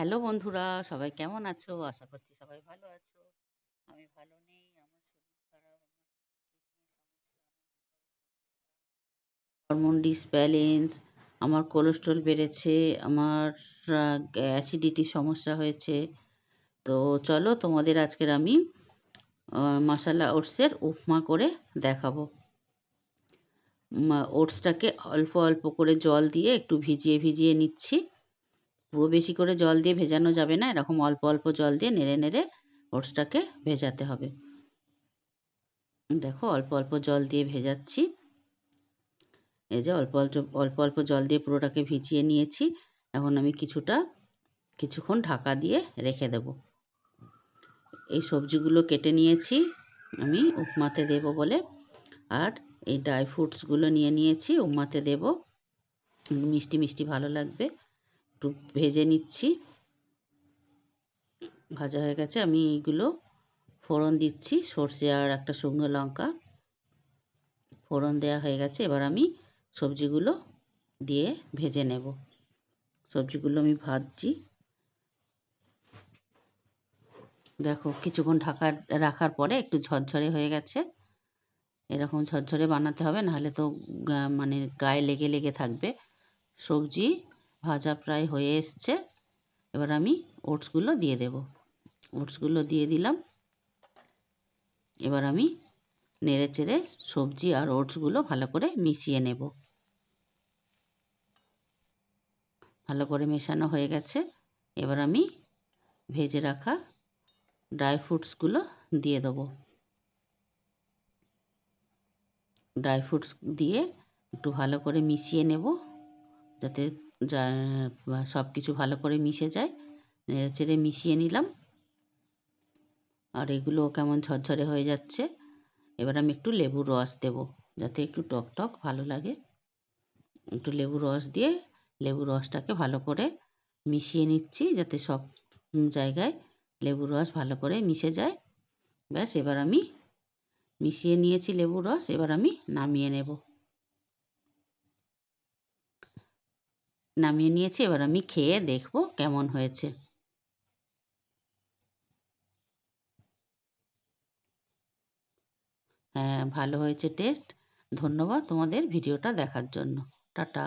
Hello বন্ধুরা, সবাই কেমন আছো? আশা করছি সবাই ভালো আছো। আমি ভালো নেই, আমার শরীর খারাপ হরমোন ডিসব্যালেন্স আমার কোলেস্ট্রল বেড়েছে, আমার অ্যাসিডিটির সমস্যা হয়েছে। তো চলো তোমাদের আজকের আমি মশালা ওটসের উপমা করে দেখাবো। ওটসটাকে অল্প অল্প করে জল দিয়ে একটু ভিজিয়ে ভিজিয়ে নিচ্ছি। পুরো বেশি করে জল দিয়ে ভেজানো যাবে না। এরকম অল্প অল্প জল দিয়ে নেড়ে নেড়ে ওটসটাকে ভেজাতে হবে। দেখো অল্প অল্প জল দিয়ে ভেজাচ্ছি। এই যে অল্প অল্প অল্প অল্প জল দিয়ে পুরোটাকে ভিজিয়ে নিয়েছি। এখন আমি কিছুটা, কিছুক্ষণ ঢাকা দিয়ে রেখে দেব। এই সবজিগুলো কেটে নিয়েছি। আমি উপমাতে দেব বলে। আর এই ড্রাই ফ্রুটসগুলো নিয়ে নিয়েছি, উপমাতে দেব। মিষ্টি মিষ্টি ভালো লাগবে। একটু ভেজে নিচ্ছি। ভাজা হয়ে গেছে, আমি এইগুলো ফোড়ন দিচ্ছি, সর্ষে আর একটা শুকনো লঙ্কা। ফোড়ন দেওয়া হয়ে গেছে, এবার আমি সবজিগুলো দিয়ে ভেজে নেব। সবজিগুলো আমি ভাজছি। দেখো, কিছুক্ষণ ঢাকা রাখার পরে একটু ঝরঝরে হয়ে গেছে। এরকম ঝরঝরে বানাতে হবে, নাহলে তো মানে গায়ে লেগে লেগে থাকবে। সবজি ভাজা প্রায় হয়ে এসছে। এবার আমি ওটসগুলো দিয়ে দেব। ওটসগুলো দিয়ে দিলাম। এবার আমি নেড়ে চেড়ে সবজি আর ওটসগুলো ভালো করে মিশিয়ে নেব। ভালো করে মেশানো হয়ে গেছে। এবার আমি ভেজে রাখা ড্রাই ফ্রুটসগুলো দিয়ে দেবো। ড্রাই ফ্রুটস দিয়ে একটু ভালো করে মিশিয়ে নেব। যাতে যা সব কিছু ভালো করে মিশে যায়, নেড়ে চেড়ে মিশিয়ে নিলাম। আর এগুলো কেমন ঝরঝরে হয়ে যাচ্ছে, এবার আমি একটু লেবুর রস দেব, যাতে একটু টক টক ভালো লাগে। একটু লেবুর রস দিয়ে লেবুর রসটাকে ভালো করে মিশিয়ে নিচ্ছি, যাতে সব জায়গায় লেবুর রস ভালো করে মিশে যায়। ব্যাস, এবার আমি মিশিয়ে নিয়েছি লেবুর রস, এবার আমি নামিয়ে নেব। নামিয়ে নিয়েছি, এবার আমি খেয়ে দেখব কেমন হয়েছে। হ্যাঁ ভালো হয়েছে টেস্ট। ধন্যবাদ তোমাদের ভিডিওটা দেখার জন্য। টাটা।